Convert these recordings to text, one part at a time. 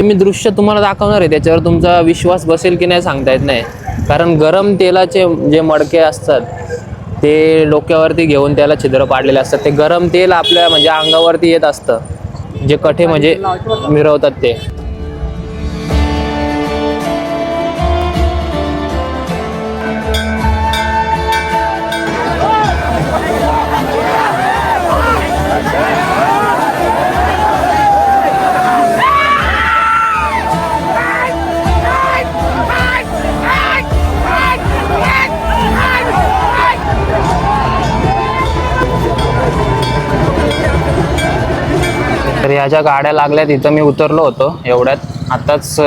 ते मी दृश्य तुम्हाला दाखवणार आहे. त्याच्यावर तुमचा विश्वास बसेल की नाही सांगता येत नाही. कारण गरम तेलाचे जे मडके असतात ते डोक्यावरती घेऊन त्याला छिद्र पाडलेले असतात. ते गरम तेल आपल्या म्हणजे अंगावरती येत असतं. जे कठे म्हणजे मिरवतात ते. माझ्या ज्या गाड्या लागल्या तिथं मी उतरलो होतो एवढ्यात. आत्ताच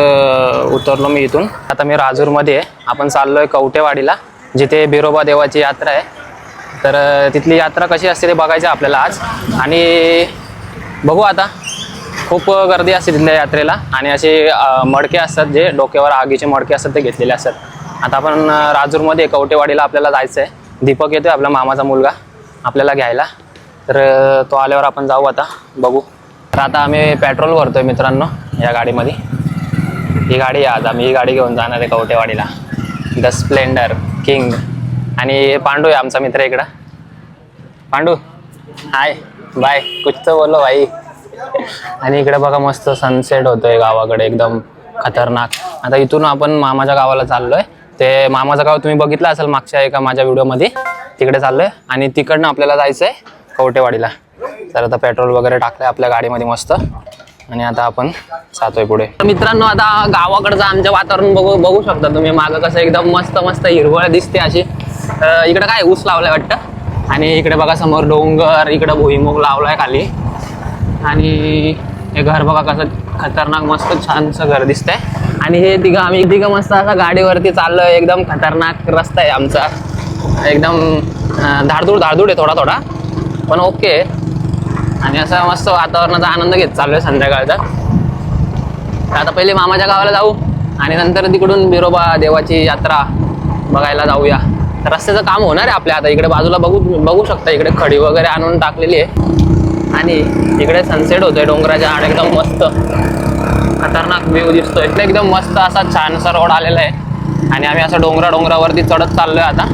उतरलो मी इथून. आता मी राजूरमध्ये आहे. आपण चाललोय कवटेवाडीला जिथे बिरोबा देवाची यात्रा आहे. तर तिथली यात्रा कशी असते ते बघायचं आपल्याला आज. आणि बघू आता. खूप गर्दी असते तिथल्या यात्रेला. आणि असे मडके असतात जे डोक्यावर आगीचे मडके असतात ते घेतलेले असतात. आता आपण राजूरमध्ये कवटेवाडीला आपल्याला जायचं आहे. दीपक येतो आपला मामाचा मुलगा आपल्याला घ्यायला. तर तो आल्यावर आपण जाऊ आता. बघू. तर आता आम्ही पेट्रोल भरतोय मित्रांनो या गाडीमध्ये. ही गाडी आहे आज. आम्ही ही गाडी घेऊन जाणार आहे कवटेवाडीला. द स्प्लेंडर किंग आणि पांडू आहे आमचा मित्र इकडं. पांडू हाय बाय कुछ तर बोलो भाई. आणि इकडे बघा मस्त सनसेट होतोय गावाकडे एकदम खतरनाक. आता इथून आपण मामाच्या गावाला चाललोय. ते मामाचं गाव तुम्ही बघितलं असेल मागच्या एका माझ्या व्हिडिओमध्ये तिकडे चाललोय. आणि तिकडनं आपल्याला जायचंय कवटेवाडीला. तर आता पेट्रोल वगैरे टाकलंय आपल्या गाडीमध्ये मस्त. आणि आता आपण जातोय पुढे. मित्रांनो आता गावाकडचं आमचं वातावरण बघू बघू शकता तुम्ही. मागं कसं एकदम मस्त मस्त हिरवळ दिसते अशी. अं, इकडे काय ऊस लावलाय वाटतं? आणि इकडे बघा समोर डोंगर इकडे भुईमुग लावलाय खाली. आणि हे घर बघा कसं खतरनाक मस्त छानसं घर दिसतंय. आणि हे तिघं आम्ही तिघं मस्त असं गाडीवरती चाललोय. एकदम खतरनाक रस्ता आहे आमचा. एकदम धाडधूड धाडधूड आहे थोडा थोडा. पण ओके आणि असं मस्त वातावरणाचा आनंद घेत चाललोय संध्याकाळचा. तर आता पहिले मामाच्या गावाला जाऊ आणि नंतर तिकडून बिरोबा देवाची यात्रा बघायला जाऊया. तर रस्त्याचं काम होणार आहे आपल्या आता. इकडे बाजूला बघू बघू शकता इकडे खडी वगैरे आणून टाकलेली आहे. आणि इकडे सनसेट होतोय डोंगराच्या आड एकदम मस्त. खतरनाक व्ह्यू दिसतोय. एकदम मस्त असा छानसा रोड आलेला आहे. आणि आम्ही असं डोंगरा डोंगरावरती चढत चाललोय आता.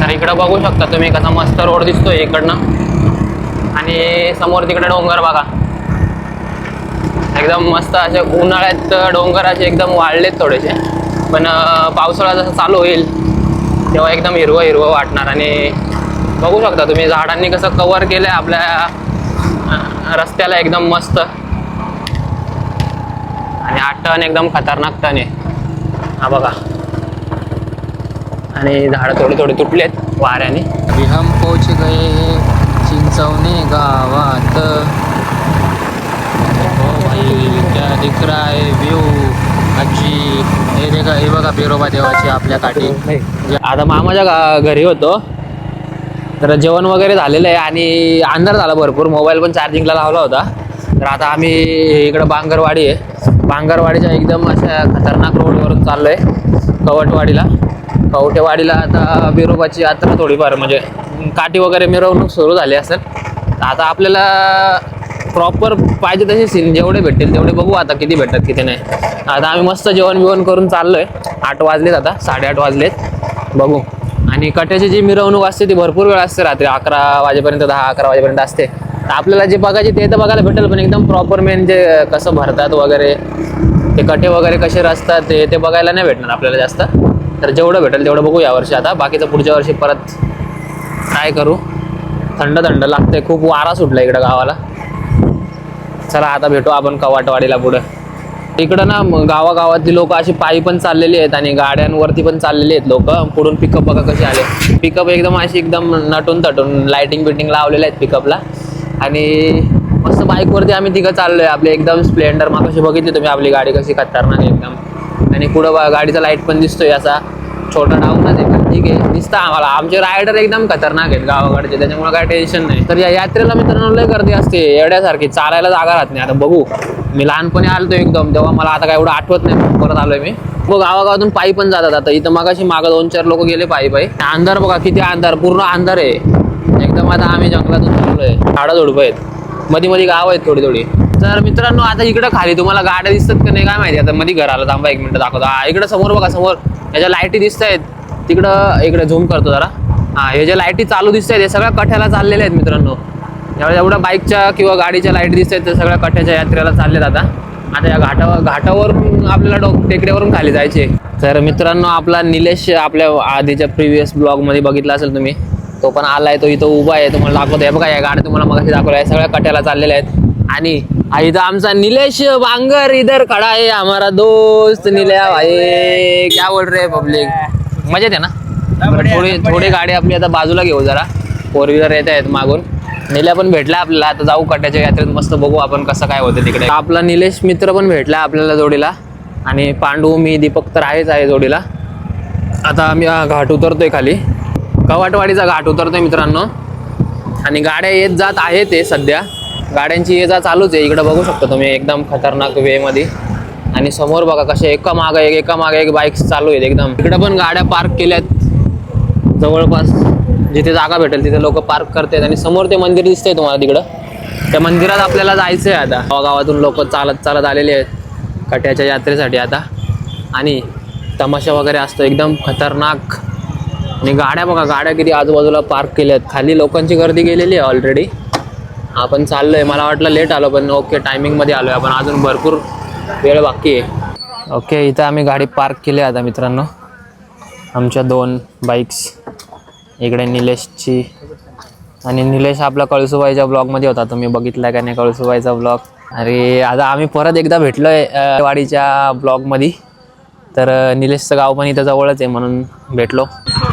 तर इकडं बघू शकता तुम्ही कसा मस्त रोड दिसतोय इकडनं. आणि समोर तिकडे डोंगर बघा. एकदम मस्त असे उन्हाळ्यात डोंगर असे एकदम वाढलेत थोडेसे. पण पावसाळा जसं चालू होईल तेव्हा एकदम हिरवं हिरवं वाटणार. आणि बघू शकता तुम्ही झाडांनी कसं कवर केलं आहे आपल्या रस्त्याला एकदम मस्त. आणि हा टन एकदम खतरनाक टन आहे. हा बघा. आणि झाडं थोडी थोडी तुटलेत वाऱ्याने. अभी हम पहुंच गए चिंचवने गावात. ओ भाई क्या दिख रहा है व्यू आजी हे देखा हे बघा बिरोबा देवाची आपल्या काठी. आता मामाच्या गा- घरी होतो तर जेवण वगैरे झालेलं आहे आणि अंधार झाला भरपूर. मोबाईल पण चार्जिंगला लावला होता. तर आता आम्ही इकडं बांगरवाडी आहे. बांगरवाडीच्या एकदम अशा खतरनाक रोडवरून चाललोय कवटवाडीला. कवठेवाडीला आता बिरोबाची यात्रा थोडीफार म्हणजे काठी वगैरे मिरवणूक सुरू झाली असेल. तर आता आपल्याला प्रॉपर पाहिजे तसे सीन जेवढे भेटतील तेवढे बघू आता किती भेटतात किती नाही. आता आम्ही मस्त जेवण बिवण करून चाललो आहे आठ वाजलेत आता साडेआठ वाजलेत. बघू. आणि कट्याची जी मिरवणूक असते ती भरपूर वेळ असते रात्री अकरा वाजेपर्यंत दहा अकरा वाजेपर्यंत असते. तर आपल्याला जे बघायचे ते तर बघायला भेटेल पण एकदम प्रॉपर मेन जे कसं भरतात वगैरे ते कटे वगैरे कसे रचतात ते ते बघायला नाही भेटणार आपल्याला जास्त. तर जेवढं भेटेल तेवढं बघू यावर्षी आता. बाकीचं पुढच्या वर्षी परत काय करू. थंड थंड लागतंय. खूप वारा सुटला इकडं गावाला. चला आता भेटू आपण कवाटवाडीला पुढं. इकडं ना गावागावातली लोक अशी पायी पण चाललेली आहेत आणि गाड्यांवरती पण चाललेली आहेत लोक. पुढून पिकअप बघा कसे आले. पिकअप एकदम अशी एकदम नटून तटून लाइटिंग बिटिंग लावलेल्या आहेत पिकअपला आणि मस्त बाईकवरती आम्ही तिघं आहे आपली एकदम स्प्लेंडर मग कशी बघितली तुम्ही आपली गाडी कशी खतरनाक एकदम. आणि पुढं गाडीचा लाइट पण दिसतोय असा. छोटा डाऊनच आहे पण ठीक आहे दिसतं आम्हाला. आमचे रायडर एकदम खतरनाक आहेत गावाकडचे त्याच्यामुळे काय टेन्शन नाही. तर या यात्रेला मित्रांनो लय गर्दी असते. एवढ्यासारखी चालायला जागा राहत नाही. आता बघू. मी लहानपणी आलतो एकदम. तेव्हा मला आता काय एवढं आठवत नाही. परत आलोय मी. मग गावागावातून पायी पण जातात आता. इथं मगाशी मागं दोन चार लोक गेले पायी पायी. अंधार बघा किती अंधार. पूर्ण अंधार आहे. एकदम आता आम्ही जंगलातून चाललोय. झाडं झुडपं आहेत. मध्ये मध्ये गाव आहेत थोडी थोडी. तर मित्रांनो आता इकडे खाली तुम्हाला गाड्या दिसतात का नाही काय माहिती. आता मध्ये घराला थांबा एक मिनिट दाखवतो. इकडं इकडे समोर बघा समोर. याच्या लाईटी दिसत आहेत तिकडं इकडे झूम करतो जरा. हा हे ज्या लाईटी चालू दिसत आहेत हे सगळ्या कठ्याला चाललेल्या आहेत मित्रांनो. एवढ्या एवढ्या बाईकच्या किंवा गाडीच्या लाइट दिसत आहेत त्या सगळ्या कठ्याच्या यात्रेला चाललेत आता. आता या घाटावर घाटावरून आपल्याला डोक टेकड्यावरून खाली जायचे. तर मित्रांनो आपला निलेश आपल्या आधीच्या प्रिव्हियस ब्लॉगमध्ये बघितला असेल तुम्ही. तो पण आला आहे तो इथं उभा आहे तुम्हाला दाखवतो आहे बघा या गाड्या तुम्हाला मग दाखवल्या आहे सगळ्या कट्याला चाललेल्या आहेत. आणि इथं आमचा निलेश बांगर इधर खडा आहे हमारा दोस्त निल्या भाई. क्या बोल रे पब्लिक मजेत आहे ना? बरं, थोडी थोडी गाडी आपली आता बाजूला घेऊ जरा. फोर व्हीलर येत आहेत मागून. निल्या पण भेटला आपल्याला. आता जाऊ कट्याच्या यात्रेत मस्त बघू आपण कसं काय होतं तिकडे. आपला निलेश मित्र पण भेटला आपल्याला जोडीला. आणि पांडू मी दीपक तर आहेच आहे जोडीला. आता आम्ही हा घाट उतरतोय खाली. कवाटवाडीचा घाट उतरतोय मित्रांनो. आणि गाड्या येत जात आहे ते सध्या. गाड्यांची ये जा चालूच आहे. इकडं बघू शकता तुम्ही एकदम खतरनाक वे मध्ये. आणि समोर बघा कसे एका मागे एक एका मागे एक बाईक्स चालू आहेत एकदम. इकडं पण गाड्या पार्क केल्यात. जवळपास जिथे जागा भेटेल तिथे लोक पार्क करतात. आणि समोर ते मंदिर दिसतंय तुम्हाला तिकडं. त्या मंदिरात आपल्याला जायचं आहे आता. गावागावातून लोक चालत चालत आलेले आहेत. कट्याच्या यात्रेसाठी आता. आणि तमाशा वगैरे असतो. एकदम खतरनाक. आणि गाड्या बघा गाड्या किती आजूबाजूला पार्क केल्या आहेत खाली लोकांची गर्दी गेलेली आहे ऑलरेडी आपण चाललोय. मला वाटलं लेट आलो पण ओके टायमिंगमध्ये आलोय आपण. अजून भरपूर वेळ बाकी आहे. ओके इथं आम्ही गाडी पार्क केली आहे आता मित्रांनो. आमच्या दोन बाईक्स इकडे निलेशची आणि निलेश आपला कळसुबाईच्या ब्लॉगमध्ये होता. तुम्ही बघितला का नाही कळसुबाईचा ब्लॉग अरे आता आम्ही परत एकदा भेटलोय आहे वाडीच्या ब्लॉगमध्ये तर निलेशचं गाव पण इथं जवळच आहे म्हणून भेटलो.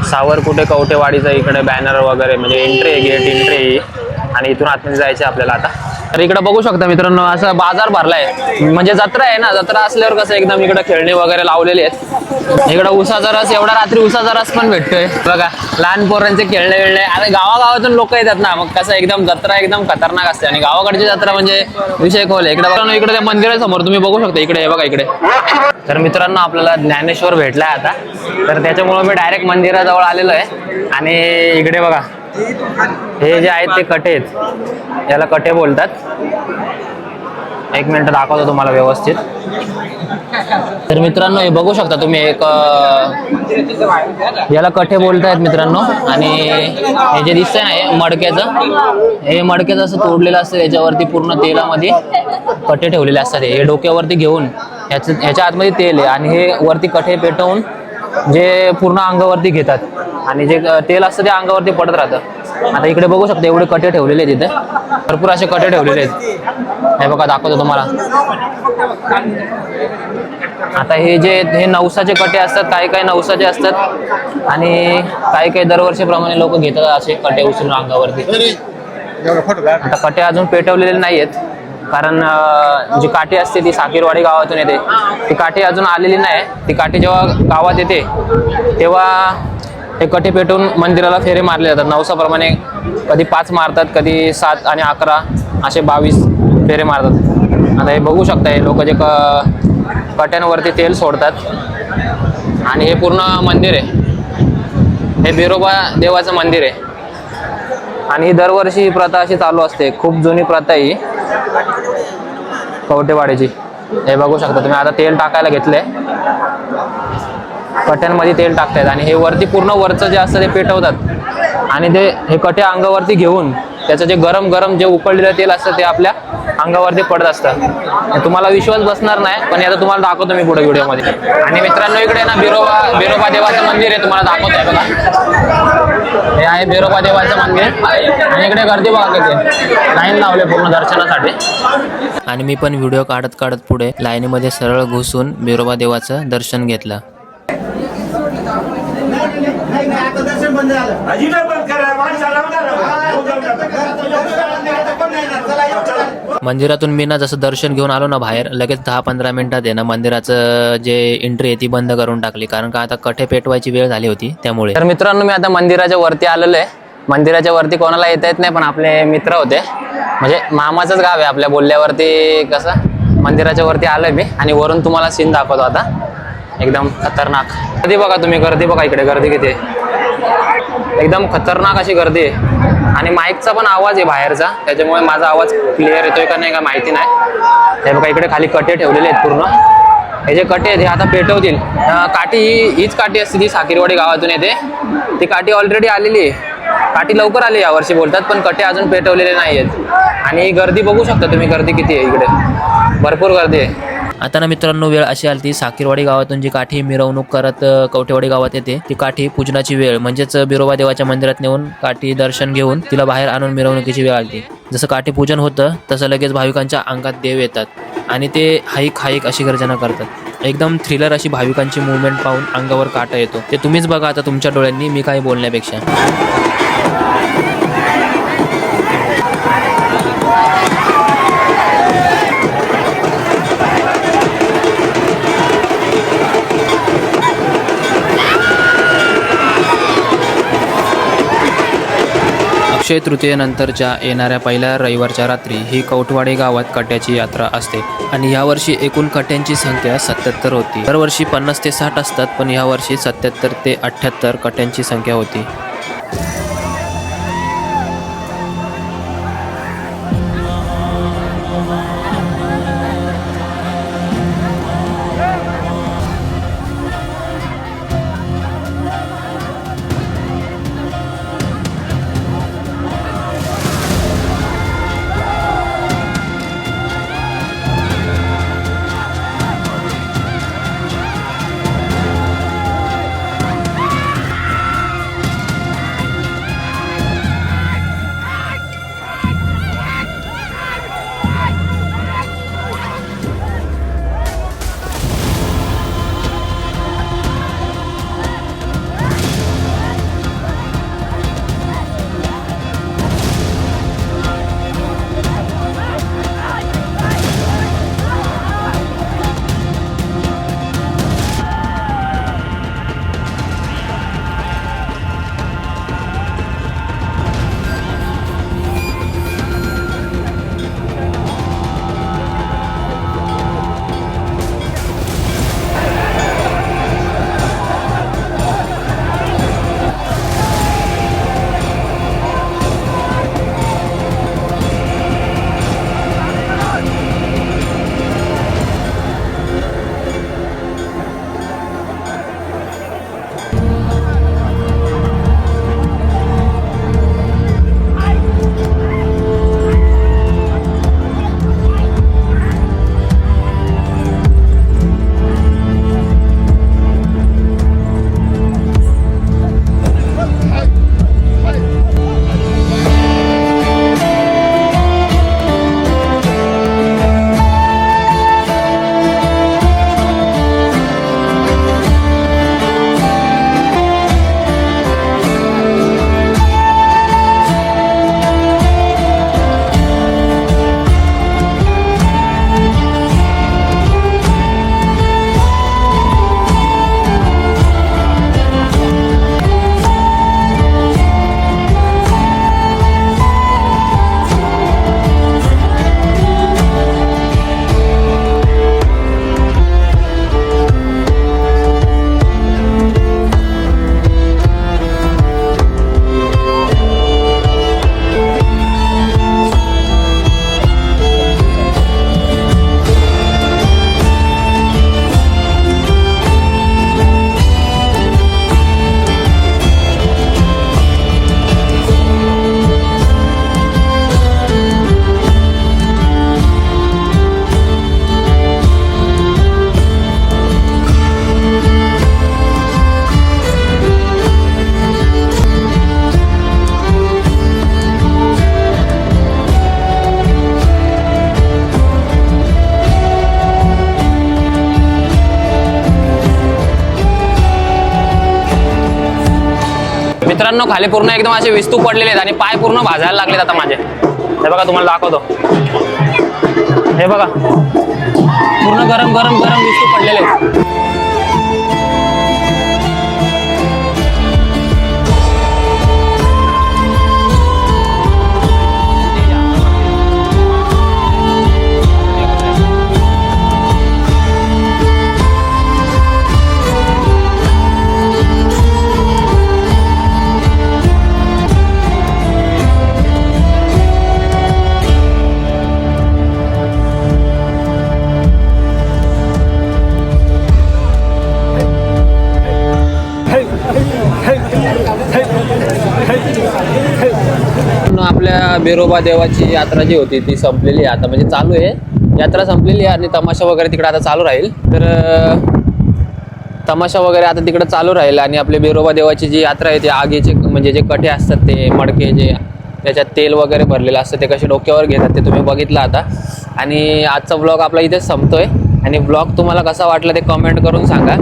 सावरकुटे कवटेवाडीचं इकडे बॅनर वगैरे म्हणजे एंट्री आहे गेट एंट्री आहे आणि इथून आतमध्ये जायचं आपल्याला आता. तर इकडे बघू शकता मित्रांनो असं बाजार भरलाय. म्हणजे जत्रा आहे ना जत्रा असल्यावर कसं एकदम इकडे खेळणे वगैरे लावलेले आहेत. इकडे उसाचा रस एवढा रात्री उसाचा रस पण भेटतोय. बघा लहान पोरांचे खेळणे वेळणे. आता गावागावातून लोक येतात ना मग कसं एकदम जत्रा एकदम खतरनाक असते. आणि गावाकडची जत्रा म्हणजे विषय खोल आहे. इकडे बघा इकडे त्या मंदिरासमोर तुम्ही बघू शकता इकडे हे बघा इकडे. तर मित्रांनो आपल्याला ज्ञानेश्वर भेटलाय आता. तर त्याच्यामुळे मी डायरेक्ट मंदिराजवळ आलेलो आहे. आणि इकडे बघा हे जे आहेत ते कटे आहेत याला कटे बोलतात. एक मिनिट दाखवतो तुम्हाला व्यवस्थित. तर मित्रांनो हे बघू शकता तुम्ही एक याला कठे बोलतायत मित्रांनो. आणि हे जे दिसतंय ना हे मडक्याचं हे मडक्याचं असं तोडलेलं असतं. याच्यावरती पूर्ण तेलामध्ये कठे ठेवलेले असतात हे. डोक्यावरती घेऊन ह्याचं ह्याच्या आतमध्ये तेल आहे. आणि हे वरती कठे पेटवून जे पूर्ण अंगावरती घेतात. आणि जे तेल असतं ते अंगावरती पडत राहतं. आता इकडे बघू शकता एवढे कटे ठेवलेले आहेत इथे. भरपूर असे कटे ठेवलेले आहेत. हे बघा दाखवतो तुम्हाला. आता हे जे हे नवसाचे कटे असतात काही काही नवसाचे असतात. आणि काही काही दरवर्षीप्रमाणे लोक घेतात असे कटे उचलून अंगावरती. आता कटे अजून पेटवलेले नाही आहेत कारण जी काठी असते ती साकीरवाडी गावातून येते. ती काठी अजून आलेली नाही. ती काठी जेव्हा गावात येते तेव्हा हे कठी पेटून मंदिराला फेरे मारले जातात. नवसाप्रमाणे कधी पाच मारतात कधी सात आणि अकरा असे बावीस फेरे मारतात. आता हे बघू शकता हे लोक जे क कट्यांवरती तेल सोडतात. आणि हे पूर्ण मंदिर आहे. हे बिरोबा देवाचं मंदिर आहे. आणि दरवर्षी ही प्रथा अशी चालू असते. खूप जुनी प्रथा ही. कवटेवाडीची हे बघू शकता तुम्ही. आता तेल टाकायला घेतलंय. कट्यांमध्ये तेल टाकतायत आणि हे वरती पूर्ण वरचं जे असतं ते पेटवतात. आणि ते हे कटे अंगावरती घेऊन त्याचं जे गरम गरम जे उकळलेलं तेल असतं ते आपल्या अंगावरती पडत असतं. तुम्हाला विश्वास बसणार नाही पण आता तुम्हाला दाखवतो मी पुढे व्हिडिओमध्ये. आणि मित्रांनो इकडे ना बिरोबा बिरोबा देवाचं मंदिर आहे तुम्हाला दाखवतोय बघा. हे आहे बिरोबा देवाचं मंदिर. आणि इकडे गर्दी बघा किती लाईन लावले पूर्ण दर्शनासाठी. आणि मी पण व्हिडिओ काढत काढत पुढे लाईनीमध्ये सरळ घुसून बिरोबा देवाचं दर्शन घेतलं. अजिबात बंद करा माणसाला मंदिरातून मी ना जसं दर्शन घेऊन आलो ना बाहेर लगेच दहा पंधरा मिनटात आहे ना मंदिराचं जे एंट्री आहे ती बंद करून टाकली. कारण का आता कठे पेटवायची वेळ झाली होती त्यामुळे. तर मित्रांनो मी आता मंदिराच्या वरती आलेलो आहे. मंदिराच्या वरती कोणाला येता येत नाही पण आपले मित्र होते. म्हणजे मामाचंच गाव आहे आपल्या बोलल्यावरती कसं मंदिराच्या वरती आलोय मी. आणि वरून तुम्हाला सीन दाखवतो आता. एकदम खतरनाक. गर्दी बघा तुम्ही गर्दी बघा इकडे गर्दी किती एकदम खतरनाक अशी गर्दी आहे. आणि माईकचा पण आवाज आहे बाहेरचा. त्याच्यामुळे माझा आवाज क्लिअर येतोय का नाही का माहिती नाही. हे बघा इकडे खाली कटे ठेवलेले आहेत पूर्ण. हे जे कटे आहेत हे आता पेटवतील. काठी ही हीच काठी असते ती साकीरवाडी गावातून येते. ती काठी ऑलरेडी आलेली आहे. काठी लवकर आली यावर्षी बोलतात पण कटे अजून पेटवलेले नाही आहेत आणि ही गर्दी बघू शकता तुम्ही गर्दी किती आहे इकडे. भरपूर गर्दी आहे. आता ना मित्रांनो वेळ अशी आली ती साकीरवाडी गावातून जी काठी मिरवणूक करत कवठेवाडी गावात येते ती काठी पूजनाची वेळ. म्हणजेच बिरोबा देवाच्या मंदिरात नेऊन काठी दर्शन घेऊन तिला बाहेर आणून मिरवणुकीची वेळ आली जसं काठी पूजन होतं तसं लगेच भाविकांच्या अंगात देव येतात आणि ते हाईक हाईक अशी गर्जना करतात. एकदम थ्रिलर अशी भाविकांची मुवमेंट पाहून अंगावर काटा येतो. ते तुम्हीच बघा आता तुमच्या डोळ्यांनी मी काही बोलण्यापेक्षा. अक्षय तृतीयेनंतरच्या येणाऱ्या पहिल्या रविवारच्या रात्री ही कौठवाडे गावात कट्याची यात्रा असते आणि यावर्षी एकूण कट्यांची संख्या सत्याहत्तर होती. दरवर्षी पन्नास ते साठ असतात पण यावर्षी सत्याहत्तर ते अठ्ठ्याहत्तर कट्यांची संख्या होती. मित्रांनो खाली पूर्ण एकदम असे विस्तू पडलेले आहेत आणि पाय पूर्ण भाजायला लागलेत आता माझे. हे बघा तुम्हाला दाखवतो. हे बघा. पूर्ण गरम गरम गरम विस्तू पडलेले आहेत. बिरोबा देवाची यात्रा जी होती ती संपलेली आहे. आता म्हणजे चालू आहे. यात्रा संपलेली आहे आणि तमाशा वगैरे तिकडे आता चालू राहील. तर तमाशा वगैरे आता तिकडे चालू राहील आणि आपले बिरोबा देवाची जी यात्रा आहे ती आगीचे म्हणजे जे कटे असतात ते मडके जे त्याच्यात तेल वगैरे भरलेलं असतं ते कसे डोक्यावर घेतात ते तुम्ही बघितलं आता. आणि आजचा ब्लॉग आपला इथेच संपतोय. आणि ब्लॉग तुम्हाला कसा वाटला ते कमेंट करून सांगा.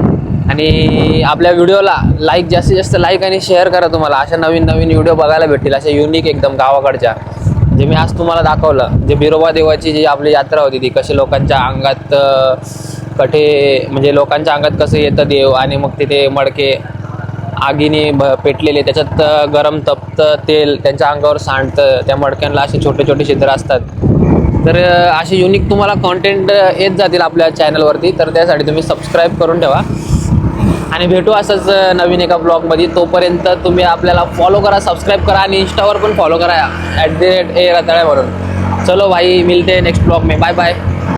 आणि आपल्या व्हिडिओला लाईक जास्तीत जास्त लाईक आणि शेअर करा तुम्हाला. अशा नवीन नवीन व्हिडिओ बघायला भेटतील अशा युनिक एकदम गावाकडच्या. जे मी आज तुम्हाला दाखवलं जे बिरोबा देवाची जी आपली यात्रा होती ती कशी लोकांच्या अंगात कठे म्हणजे लोकांच्या अंगात कसं येतं देव आणि मग तिथे मडके आगीने भ पेटलेले त्याच्यात गरम तप्त तेल त्यांच्या अंगावर सांडतं त्या मडक्यांना असे छोटे छोटे छिद्र असतात. तर असे युनिक तुम्हाला कॉन्टेंट येत जातील आपल्या चॅनलवरती तर त्यासाठी तुम्ही सबस्क्राईब करून ठेवा. आणि भेटू असंच नवीन एका ब्लॉगमध्ये. तोपर्यंत तुम्ही आपल्याला फॉलो करा सबस्क्राईब करा आणि इंस्टावर पण फॉलो करा ॲट द रेट ए रताळ्या म्हणून चलो भाई मिलते नेक्स्ट ब्लॉग में. Bye bye